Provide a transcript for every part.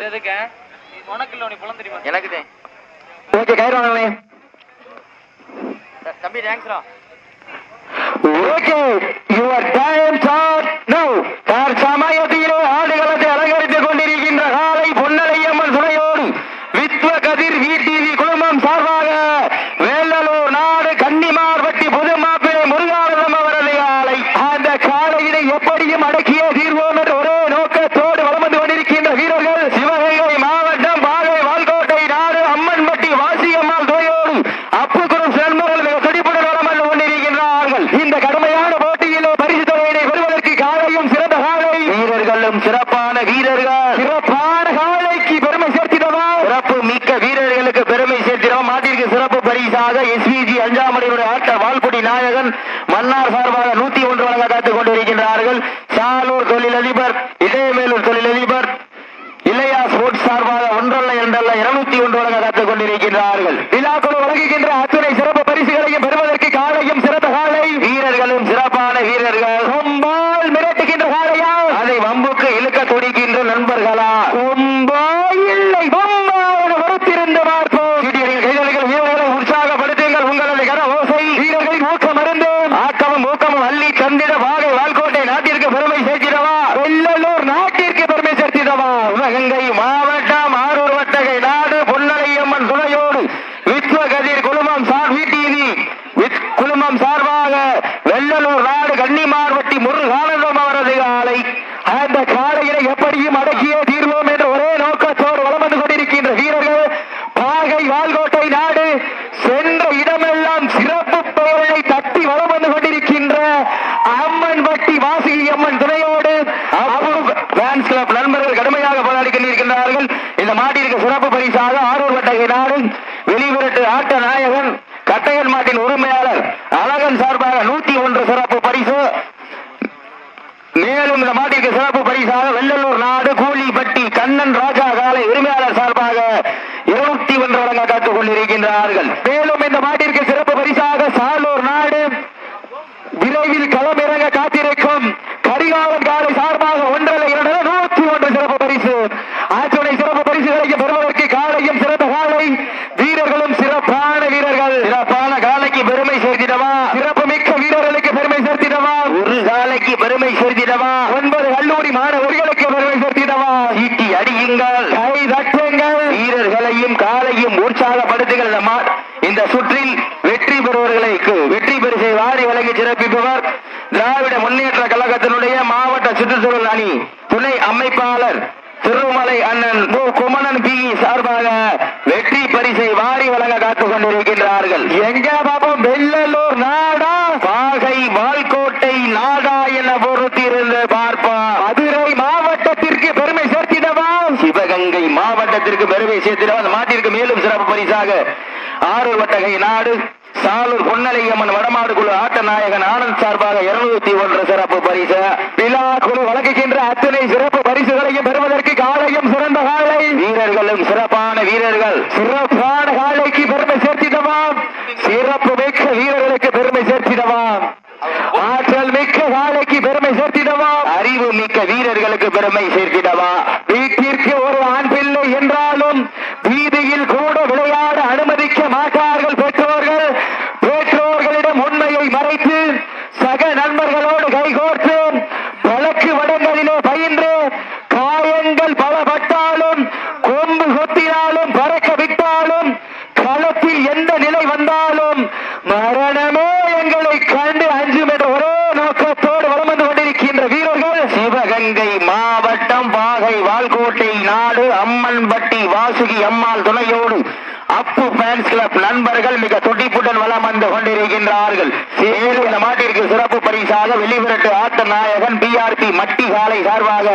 எதுக்கு? உனக்கு இல்ல உனக்கு புலம் தெரியுமா? எனக்கு ஓகே கயிறு வாங்கலே தம்பி தேங்க்ஸ்ரா okay your time start now தற்சமயத்திலே ஆடுகளத்தை அலங்கரித்துக் கொண்டிருக்கின்ற காலை பொன்னலையம்மன் துணையோடு வித்வ கதிர் விடிவி குழுமம் சார்பாக வேலலூர் நாடு கன்னிமார்பட்டி புது மாப்பிள்ளை முருகானந்தம் அவரது காலை அந்த காலையினை எப்படியும் அடக்கிய தீர்வோம் என்ற ஒரே நோக்கத்தோடு வலம் வந்து கொண்டிருக்கின்ற வீரர்கள் சிவகங்கை மாவட்டம் பாகை வால்கோட்டை நாடு அம்மன்பட்டி வாசியம்மாள் துணையோடு அப்புக்குறும் செல்வர்கள் மிக துடிப்புடன் வலம் வந்து கொண்டிருக்கின்றார்கள் இந்த கடுமையான போட்டியிலே பரிசு தொகையினை பெறுவதற்கு காலையும் சிறந்த காலை வீரர்களும் சிறப்பான வீரர்கள் சிறப்பான காலைக்கு பெருமை சேர்த்திடவா சிறப்பு மிக்க வீரர்களுக்கு பெருமை சேர்த்திடவா மாட்டிற்கு சிறப்பு பரிசாக எஸ்விஜி அஞ்சாமலையுடைய ஆட்ட வால்குடி நாயகன் மன்னார் சார்பாக நூத்தி ஒன்று வழங்க காத்துக் கொண்டிருக்கின்றார்கள். சாலூர் தொழிலதிபர் இதயமேலூர் தொழிலதிபர் இளையா ஸ்போர்ட்ஸ் சார்பாக ஒன்றல்ல இரண்டல்ல இருநூத்தி ஒன்று வழங்க காத்துக் கொண்டிருக்கின்றார்கள் விழாக்குழு வழங்குகின்ற அத்துணை சிறப்பு பரிசுகளையும் பெறுவதற்கு காலையும் சிறந்த காலை வீரர்களும் சிறப்பான வீரர்கள் கொம்பால் மிரட்டுகின்ற காலையா அதை வம்புக்கு இழுக்க துடிக்கின்ற நண்பர்களா கொம்பா இல்லை கொம்பா என பொறுத்திருந்து பார்ப்போம் சீட்டியடிகள் கைதடிகள் வீரர்களை உற்சாகப்படுத்துங்கள் உங்களது கர ஓசை வீரர்களின் ஊக்கம் மருந்து ஆக்கமும் ஊக்கமும் அள்ளி தந்திட வாகை வால்கோட்டை நாட்டிற்கு பெருமை சேர்த்திடவா வெள்ளலூர் நாட்டிற்கு பெருமை சேர்த்திடவா சிவகங்கை மாவட்டம் ஆரூர் வட்டகை நாடு பொன்னலையம்மன் துணையோடு விஸ்வ கதிர் குழுமம் சார் விடிவி குழுமம் சார்பாக வெள்ளலூர் நாடு கன்னிமார்வட்டி முருகானந்தம் அவரது காலை அந்த காலையினை எப்படியும் அடக்கியே தீர்வோம் என்ற ஒரே நோக்கத்தோடு வலம் வந்து கொண்டிருக்கின்ற வீரர்கள் பாகை வால்கோட்டை நாடு சென்ற இடமெல்லாம் சிறப்பு பெயர்களை தட்டி வலம் வந்து கொண்டிருக்கின்ற அம்மன் வட்டி வாசுகி அம்மன் துணையோடு ஃபேன்ஸ் கிளப் நண்பர்கள் கடுமையாக போராடி கொண்டிருக்கின்றார்கள் இந்த மாட்டிற்கு சிறப்பு பரிசாக ஆரூர் வட்டகை நாடு வெளிவிரட்டு ஆட்ட நாயகன் கட்டையன் மாட்டின் உரிமையாளர் அழகன் சார்பாக நூத்தி ஒன்று சிறப்பு பரிசு மேலும் இந்த மாட்டிற்கு சிறப்பு பரிசாக வெள்ளலூர் நாடு கண்ணன் ராஜா காலை உரிமையாளர் சார்பாக இருபத்தி ஒன்று வழங்க காத்துக் கொண்டிருக்கின்றார்கள். மேலும் இந்த மாட்டிற்கு சிறப்பு பரிசாக சாலூர் நாடு விரைவில் களமிறங்க காத்திருக்கும் கரிகாலன் காலை சார்பாக ஒன்றரை இரண்டு நூற்றி ஒன்று சிறப்பு பரிசு ஆற்றுணை சிறப்பு பரிசுகளை பெறுவதற்கு காலையும் சிறந்த காலை வீரர்களும் சிறப்பான வீரர்கள் சிறப்பான காலைக்கு பெருமை சேர்த்திடவா சிறப்பு மிக்க வீரர்களுக்கு பெருமை சேர்த்திடவா ஒரு காலைக்கு பெருமை சேர்த்திடவா ஒன்பது கல்லூரி மாணவர்களுக்கு பெருமை சேர்த்திடவா ஈட்டி அடியுங்கள் கை தட்டுங்கள் வீரர்களையும் காலையும் உற்சாகப்படுத்துங்கள் இந்த மா- இந்த சுற்றில் வெற்றி பெறுவர்களுக்கு வெற்றி பரிசை வாரி வழங்கி சிறப்பிப்பவர் திராவிட முன்னேற்ற கழகத்தினுடைய சுற்றுச்சூழல் அணி துணை அமைப்பாளர் திருமலை அண்ணன் மு. குமணன் பி. சார்பாக வெற்றி பரிசை வாரி வழங்க காத்துக் கொண்டிருக்கின்றார்கள். எங்க பாப்போம் வெள்ளலூர் நாடா? பாகை வால்கோட்டை நாடா என பொறுத்திருந்து பார்ப்பா மதுரை மாவட்டத்திற்கு பெருமை சேர்த்திடவா? சிவகங்கை மாவட்டத்திற்கு பெருமை சேர்த்திடவா? அந்த மாட்டிற்கு மேலும் சிறப்பு பரிசாக ஆரூர் வட்டகை நாடு சாலூர் பொன்னலையம்மன் வடமாடு குழு ஆட்ட நாயகன் ஆனந்த் சார்பாக இருநூத்தி ஒன்று சிறப்பு பரிசு. விழா குழு பரிசுகளையும் பெறுவதற்கு காலையும் சிறந்த காலை வீரர்களும் சிறப்பான வீரர்கள். சிறப்பான காலைக்கு பெருமை சேர்த்திடவாம் சிறப்பு மிக்க வீரர்களுக்கு பெருமை சேர்த்திடவாம் ஆற்றல் மிக்க காலைக்கு பெருமை சேர்த்திடவா? அறிவு மிக்க வீரர்களுக்கு பெருமை சேர்த்திடவா? வீட்டிற்கு ஒரு ஆண் பிள்ளை என்றாலும் அம்மன்பட்டி வாசுகி அம்மாள் துணையோடு அப்பு ஃபேன்ஸ் கிளப் நண்பர்கள் மிக துடிப்புடன் வளம் வந்து கொண்டிருக்கின்றார்கள். மேலும் இந்த மாட்டிற்கு சிறப்பு பரிசாக வெளிவிரட்டு ஆட்ட நாயகன் பிஆர்பி மட்டி காலை சார்பாக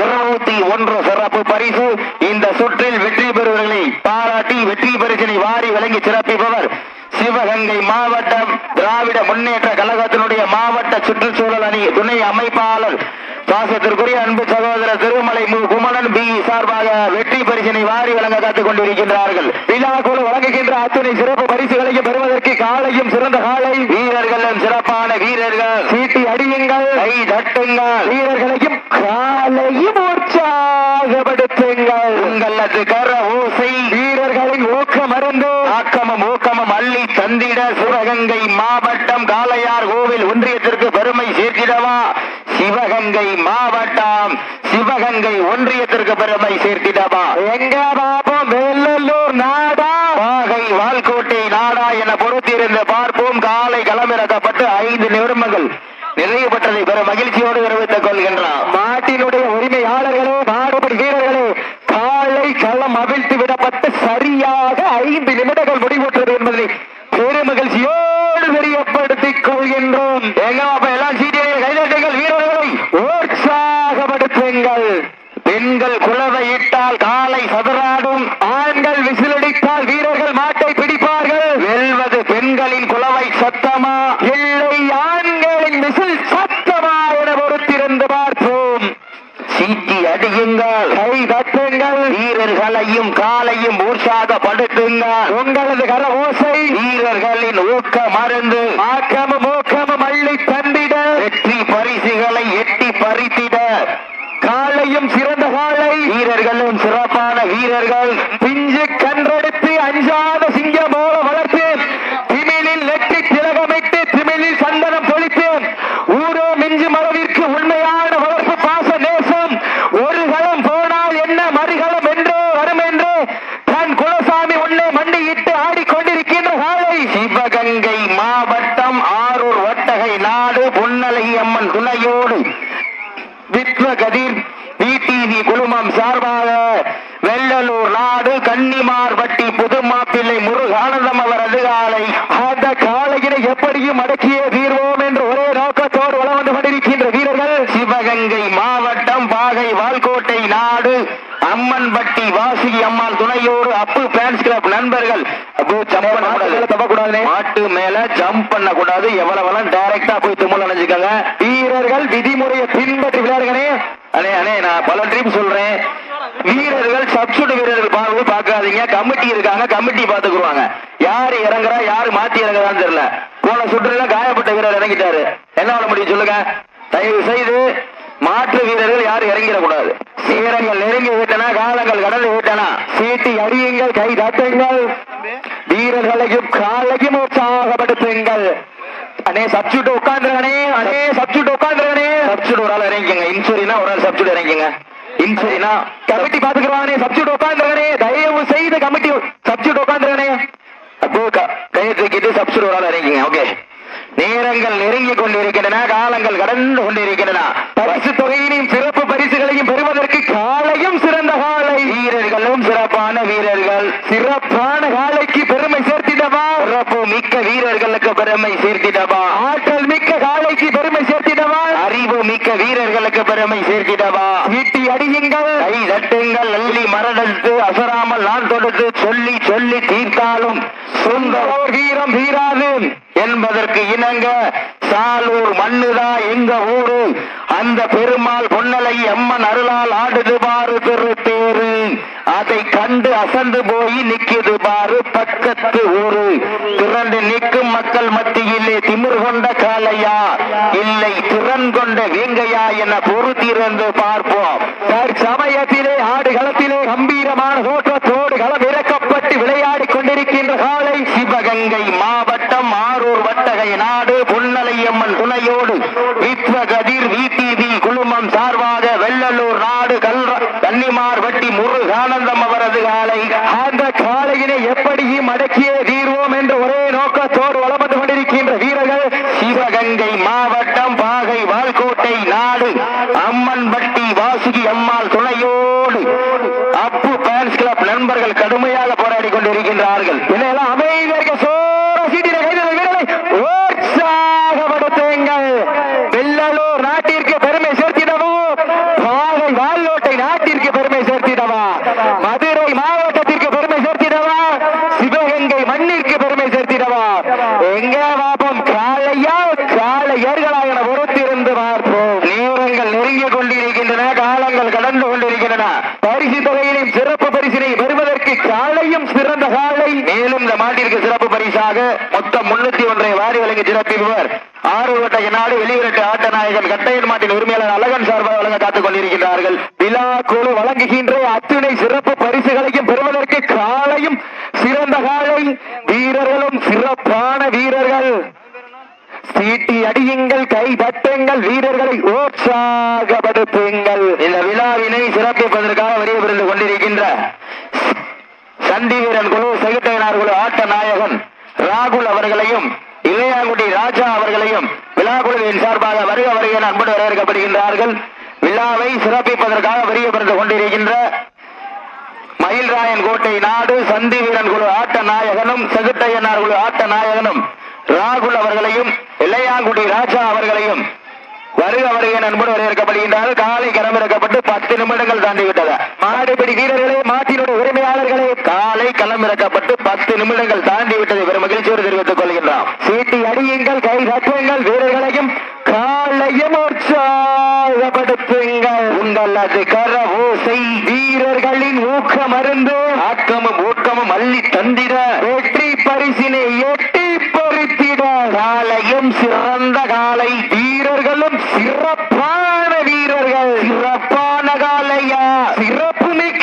இருநூத்தி ஒன்று சிறப்பு பரிசு. இந்த சுற்றில் வெற்றி பெறுவர்களை பாராட்டி வெற்றி பரிசினை வாரி வழங்கி சிறப்பிப்பவர் சிவகங்கை மாவட்டம் திராவிட முன்னேற்ற கழகத்தினுடைய மாவட்ட சுற்றுச்சூழல் அணி துணை அமைப்பாளர் பாசத்திற்குரிய அன்பு சகோதரர் திருமலை மு. குமணன் பி. சார்பாக வெற்றி பரிசினை வாரி வழங்க காத்துக் கொண்டிருக்கின்றார்கள். விழா குழு வழங்குகின்ற அத்துணை சிறப்பு பரிசுகளையும் பெறுவதற்கு காலையும் சிறந்த காலை. வீரர்களும் சிறப்பான வீரர்கள். சீட்டி அடியுங்கள். கை தட்டுங்கள். வீரர்களையும் காலையும் உற்சாகப்படுத்துங்கள். உங்களது கர ஓசை. வீரர்களின் ஊக்கம் அருந்து ஆக்கமும் ஊக்கமும் அள்ளி தந்திட சிவகங்கை மாவட்டம் காளையார் கோவில் ஒன்றியத்திற்கு பெருமை சேர்த்திடவா சிவகங்கை மாவட்டம் சிவகங்கை பெருமை சேர்த்திடவா எங்க பாப்போம் வெள்ளலூர் நாடா. வாகை வால்கோட்டை நாடா என பொறுத்திருந்து பார்ப்போம். காலை களமிறக்கப்பட்டு ஐந்து நிமிடங்கள் நிறைவு பெற்றதை பெற மகிழ்ச்சியோடு தெரிவித்துக் கொள்கின்றார் மாட்டினுடைய உரிமையாளர்களே மாடுபடி வீரர்களே காலை களம் அவிழ்த்து விடப்பட்டு சரியாக ஐந்து நிமிடங்கள் முடிவுற்றது என்பதை பெருமகிழ்ச்சியோடு தெரியப்படுத்திக் கொள்கின்றோம் எங்க அப்ப எல்லாம் சீட்டியை கைதட்டுங்கள் வீரர்களை உற்சாகப்படுத்துங்கள் பெண்கள் குலவை இட்டால் காலை சதுராடும் ஆண்கள் விசிலடித்தால் வீரர்கள் மாட்டை பிடிப்பார்கள் வெல்வது பெண்களின் குலவை சத்தமா இல்லை ஆண்களின் விசில் சத்தமா என பொறுத்திருந்து பார்ப்போம் சீட்டி அடியுங்கள் கை தட்டுங்கள் வீரர்களையும் காலையும் உற்சாகப்படுத்துங்கள் உங்களது கர ஓசை வீரர்களின் ஊக்க மருந்து. ஆக்கமும் ஊக்கமும் அள்ளி தந்திட வெற்றி பரிசுகளை எட்டி பறித்திட. காலையும் சிறந்த காலை வீரர்களும் சிறப்பான வீரர்கள் பிஞ்சு கன்றெடுத்து அஞ்சாத சிங்கம் போல வளர்த்தேன் திமிழில் நெற்றி திலகமிட்டு திமிழில் சந்தனம் பொழித்தேன் ஊரோ மிஞ்சும் அளவிற்கு உண்மையான வளர்ப்பு பாச நேசம் ஒரு களம் போனால் என்ன மறுகளம் என்றே வரும் என்று தன் குலசாமி உள்ளே மண்டியிட்டு ஆடிக்கொண்டிருக்கின்ற காலை சிவகங்கை மாவட்டம் ஆரூர் வட்டகை நாடு பொன்னலை அம்மன் துணையோடு வித்வ கதிர் பிடிவி குழுமம் சார்பாக வெள்ளலூர் நாடு கன்னிமார்பட்டி புதுமாப்பிள்ளை முருகானந்தம் அவர் அதிகாலை அந்த காலையினை எப்படியும் அடக்கிய தீர்வோம் என்று ஒரே நோக்கத்தோடு வளம் வந்து கொண்டிருக்கின்ற வீரர்கள் சிவகங்கை மாவட்டம் பாகை வால்கோட்டை நாடு அம்மன்பட்டி வாசுகி அம்மாள் துணையோடு அப்பு பேன்ஸ் கிளப் நண்பர்கள். மாட்டு மேல ஜம்ப் பண்ண கூடாது. எவ்வளவு டைரக்டா போய் தும்மல் நினைச்சுக்கோங்க வீரர்கள் விதிமுறையை பின்பற்றி விளையாடுங்களே அண்ணே அண்ணே நான் பல ட்ரிப் சொல்றேன். வீரர்கள் சப்ஸ்டியூட் வீரர்கள் பார்வை பார்க்காதீங்க. கமிட்டி இருக்காங்க. கமிட்டி பாத்துக்குருவாங்க யாரு இறங்குறா யாரு மாத்தி இறங்குறான்னு தெரியல. போன சுற்றுல காயப்பட்ட வீரர் இறங்கிட்டாரு. என்ன பண்ண முடியும் சொல்லுங்க? தயவு செய்து மாற்று வீரர்கள் யாரும் இறங்கிடக்கூடாது. சீரங்கள் நெருங்கி விட்டன காலங்கள் கடந்து விட்டன சீட்டி அடியுங்கள் கை தட்டுங்கள். வீரர்களையும் காலையும் உற்சாகப்படுத்துங்கள். அண்ணே சப்ஸ்டியூட் உட்காந்துருக்கனே அண்ணே சப்ஸ்டியூட் உட்காந்துருக்கனே சப்ஸ்டியூட் ஒரு ஆள் இறங்கிங்க இன்சூரினா ஒரு ஆள் சப்ஸ்டியூட் இறங்கிங்க இன்சூரினா கமிட்டி பாத்துக்கிறவானே சப்ஸ்டியூட் உட்காந்துருக்கனே தயவு செய்து கமிட்டி சப்ஸ்டியூட் உட்காந்துருக்கனே அப்போ க- கையை தூக்கிட்டு சப்ஸ்டியூட் ஒரு ஆள் இறங்கிங்க ஓகே. நேரங்கள் நெருங்கி கொண்டிருக்கின்றன காலங்கள் கடந்து கொண்டிருக்கின்றன. பரிசு தொகையினையும் சிறப்பு பரிசுகளையும் பெறுவதற்கு காலையும் சிறந்த காலை. வீரர்களும் சிறப்பான வீரர்கள். சிறப்பான காலைக்கு பெருமை சேர்த்திடவா? சிறப்பு மிக்க வீரர்களுக்கு பெருமை சேர்த்திடவா? ஆற்றல் மிக்க காலைக்கு பெருமை சேர்த்திடவா? அறிவு மிக்க வீரர்களுக்கு பெருமை சேர்த்திடவா? அடியுங்கள் கை தட்டுங்கள் அள்ளி மரடத்து அசராமல் நான் தொடுத்து சொல்லி சொல்லி தீர்த்தாலும் சொந்த ஓர் வீரம் வீராது. என்பதற்கு இணங்க சாலூர் மண்ணுதா எங்க ஊரு? அந்த பெருமாள் பொன்னலை அம்மன் அருளால் ஆடுது பாரு பெரு தேரு அதை கண்டு அசந்து போய் நிக்குது பாரு பக்கத்து ஊரு. திரண்டு நிற்கும் மக்கள் மத்தியிலே திமிர் கொண்ட காலையா இல்லை திறன் கொண்ட வேங்கையா என பொறுத்திருந்து பார்ப்போம். தற்சமயத்திலே ஆடுகளத்திலே கம்பீரமான தோற்றத்தோடு களம் இறக்கப்பட்டு விளையாடி கொண்டிருக்கின்ற காலை சிவகங்கை மாவட்டம் ஆரூர் வட்டகை நாடு பொன்னலையம்மன் துணையோடு வித்வ கதிர் விடிவி குழுமம் சார்பாக வெள்ளலூர் நாடு கல்ற கன்னிமார் வட்டி முருகானந்தம் அவரது காலை அந்த காலையினை எப்படியும் அடக்கியே தீர்வோம் என்று ஒரே நோக்கத்தோடு வளம் வந்து கொண்டிருக்கின்ற வீரர்கள் சிவகங்கை மாவட்டம் பாகை வால்கோட்டை நாடு அம்மன்பட்டி வாசுகி அம்மாள் துணையோடு அப்பு பேன்ஸ் கிளப் நண்பர்கள் கடுமையாக போராடி கொண்டிருக்கின்றார்கள் இதெல்லாம் அமைதியாக சோர சீட்டில கைதல் வீரர்களை உற்சாகப்படுத்துங்கள் வெள்ளலூர் நாட்டிற்கு பெருமை சேர்த்திடவோ பாகை வால்கோட்டை நாட்டிற்கு பெருமை சேர்த்திடவா மதுரை மாவட்டத்திற்கு பெருமை சேர்த்திடவா சிவகங்கை மண்ணிற்கு பெருமை சேர்த்திடவா எங்க பாப்போம் காளையா காளையர்களா என பொறுத்திருந்து பார்ப்போம் நேரங்கள் நெருங்கி கொண்டிருக்கின்றன காலங்கள் கடந்து கொண்டிருக்கின்றன பரிசு தொகையினையும் சிறப்பு பரிசினை பெறுவதற்கு காலையும் சிறந்த காலை மேலும் இந்த மாட்டிற்கு சிறப்பு பரிசாக சார்பாக மொத்தம் முன்னூத்தி ஒன்றை வாரி வழங்கி சிறப்பிப்பவர். ஆறு வட்ட நாடு வெளியூரட்டு ஆட்ட நாயகன் கட்டையன் மாட்டின் உரிமையாளர் அழகன் சார்பாக வழங்க காத்துக் கொண்டிருக்கிறார்கள் விழா குழு வழங்குகின்ற அத்துணை சிறப்பு பரிசுகளையும் பெறுவதற்கு காலையும் சிறந்த காலை வீரர்களும் சிறப்பான வீரர்கள். சீட்டி அடியுங்கள் கை தட்டுங்கள் வீரர்களை உற்சாகப்படுத்துங்கள். இந்த விழாவினை சிறப்பிப்பதற்காக வரிய புரிந்து கொண்டிருக்கின்ற சண்டி வீரன் குழு செகுட்டையனார் குழு ஆட்ட நாயகன் ராகுல் அவர்களையும் இளையாங்குடி ராஜா அவர்களையும் விழா குழுவின் சார்பாக வருக வருகை அன்போடு வரவேற்கப்படுகின்றார்கள். விழாவை சிறப்பிப்பதற்காக வரிய புரிந்து கொண்டிருக்கின்ற மயில்ராயன் கோட்டை நாடு சந்தி வீரன் குழு ஆட்ட நாயகனும் செகுட்டையனார் குழு ஆட்ட நாயகனும் ராகுல் அவர்களையும் இளையாங்குடி ராஜா அவர்களையும் வருக வருகை நண்பர் வரவேற்கப்படுகின்றார்கள் காலை களமிறக்கப்பட்டு பத்து நிமிடங்கள் தாண்டி விட்டது மாடுபிடி வீரர்களே மாட்டினுடைய உரிமையாளர்களே காலை களமிறக்கப்பட்டு பத்து நிமிடங்கள் தாண்டி விட்டதை பெரும் மகிழ்ச்சியோடு தெரிவித்துக் கொள்கின்றோம். சீட்டி அடியுங்கள் கை தட்டுங்கள் வீரர்களையும் காலையும் உற்சாகப்படுத்துங்கள் உங்கள் அது கர ஓசை வீரர்களின் ஊக்க மருந்து ஆக்கமும் ஊக்கமும் அள்ளி தந்திட வெற்றி பரிசினை எட்டி பறித்திட காலையும் சிறந்த காலை வீரர்களும் சிறப்பான வீரர்கள் சிறப்பான காலையா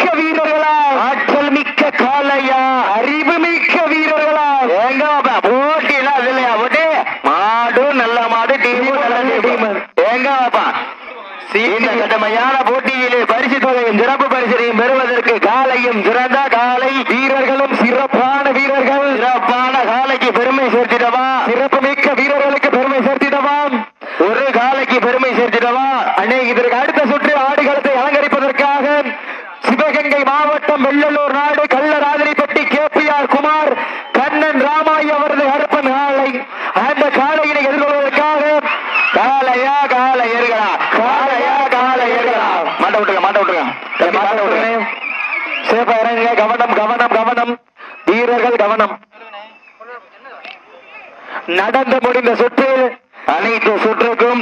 சிறப்பு மிக்க வீரர்களா ஆற்றல் மிக்க காலையா அறிவு மிக்க வீரர்களா எங்க பாப்பா, போட்டியெல்லாம் அது இல்லையா போட்டு மாடு நல்ல மாடு டீமும் நல்ல டீம் எங்க பாப்பா இந்த கடுமையான போட்டியிலே பரிசு தொகையும் சிறப்பு பரிசனையும் பெறுவதற்கு காலையும் சிறந்த காலை வீரர்களும் சிறப்பான வீரர்கள் சிறப்பான காலைக்கு பெருமை சேர்த்திடவா சிறப்பு மிக்க வீரர்களுக்கு பெருமை சேர்த்திடவா ஒரு காலைக்கு பெருமை சேர்த்திடவா அன்னை இதற்கு அடுத்த சுற்று ஆடுகளத்தை அலங்கரிப்பதற்காக சிவகங்கை மாவட்டம் வெள்ளலூர் நாடு Kallarathiripatti K P R Kumar Kannan ராமாய் அவரது அர்ப்பன் காலை அந்த காலையினை எதிர்கொள்வதற்காக காலையா காலை ஏறுகளா காலையா காலை ஏறுகளா மாட்ட விட்டுருங்க மாட்ட விட்டுருங்க சரி, மாட்ட விட்டுருங்க சேப்பா இறங்குங்க கவனம் கவனம் கவனம். வீரர்கள் கவனம். நடந்து முடிந்த சுற்று அனைத்து சுற்றுக்கும்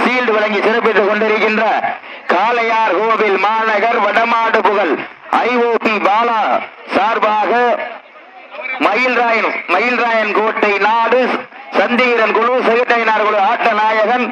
சீல்டு வழங்கி சிறப்பித்துக் கொண்டிருக்கின்ற காளையார் கோவில் மாநகர் வடமாடு புகழ் ஐஓபி பாலா சார்பாக மயில்ராயன் மயில்ராயன் கோட்டை நாடு சந்தீரன் குழு செகுட்டையனார் குழு ஆட்ட நாயகன்